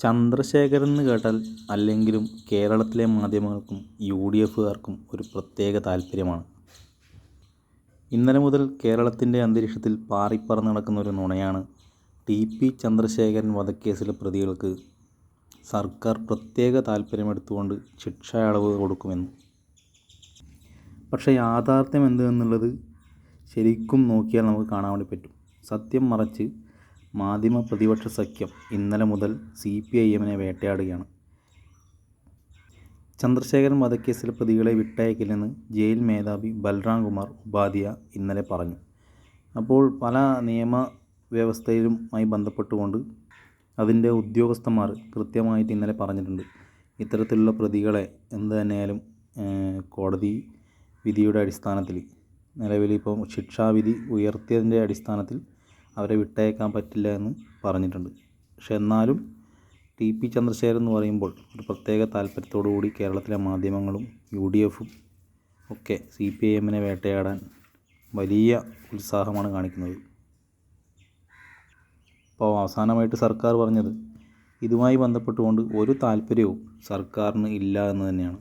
ചന്ദ്രശേഖരൻ എന്ന് കേട്ടാൽ അല്ലെങ്കിലും കേരളത്തിലെ മാധ്യമങ്ങൾക്കും യു ഡി എഫുകാർക്കും ഒരു പ്രത്യേക താല്പര്യമാണ് ഇന്നലെ മുതൽ കേരളത്തിന്റെ അന്തരീക്ഷത്തിൽ പാറിപ്പറന്ന് നടക്കുന്ന ഒരു നുണയാണ് ടി പി ചന്ദ്രശേഖരൻ വധക്കേസിലെ പ്രതികൾക്ക് സർക്കാർ പ്രത്യേക താല്പര്യമെടുത്തുകൊണ്ട് ശിക്ഷ അളവ് കൊടുക്കുമെന്ന്. പക്ഷേ യാഥാർത്ഥ്യം എന്ത് എന്നുള്ളത് ശരിക്കും നോക്കിയാൽ നമുക്ക് കാണാൻ വേണ്ടി പറ്റും. സത്യം മറച്ച് മാധ്യമ പ്രതിപക്ഷ സഖ്യം ഇന്നലെ മുതൽ സി പി ഐ എമ്മിനെ വേട്ടയാടുകയാണ്. ചന്ദ്രശേഖരൻ വധക്കേസിലെ പ്രതികളെ വിട്ടയക്കില്ലെന്ന് ജയിൽ മേധാവി ബൽറാം കുമാർ ഉപാധ്യ ഇന്നലെ പറഞ്ഞു. അപ്പോൾ പല നിയമ വ്യവസ്ഥയിലുമായി ബന്ധപ്പെട്ടുകൊണ്ട് അതിന്റെ ഉദ്യോഗസ്ഥന്മാർ കൃത്യമായിട്ട് ഇന്നലെ പറഞ്ഞിട്ടുണ്ട്. ഇത്തരത്തിലുള്ള പ്രതികളെ എന്ത് തന്നെയായാലും കോടതി വിധിയുടെ അടിസ്ഥാനത്തിൽ നിലവിൽ ശിക്ഷാവിധി ഉയർത്തിയതിന്റെ അടിസ്ഥാനത്തിൽ അവരെ വിട്ടയക്കാൻ പറ്റില്ല എന്ന് പറഞ്ഞിട്ടുണ്ട്. പക്ഷെ എന്നാലും ടി പി ചന്ദ്രശേഖരൻ എന്ന് പറയുമ്പോൾ ഒരു പ്രത്യേക താല്പര്യത്തോടു കൂടി കേരളത്തിലെ മാധ്യമങ്ങളും യു ഡി എഫും ഒക്കെ സി പി ഐ എമ്മിനെ വേട്ടയാടാൻ വലിയ ഉത്സാഹമാണ് കാണിക്കുന്നത്. അപ്പോൾ അവസാനമായിട്ട് സർക്കാർ പറഞ്ഞത് ഇതുമായി ബന്ധപ്പെട്ടുകൊണ്ട് ഒരു താല്പര്യവും സർക്കാരിന് ഇല്ല എന്ന് തന്നെയാണ്.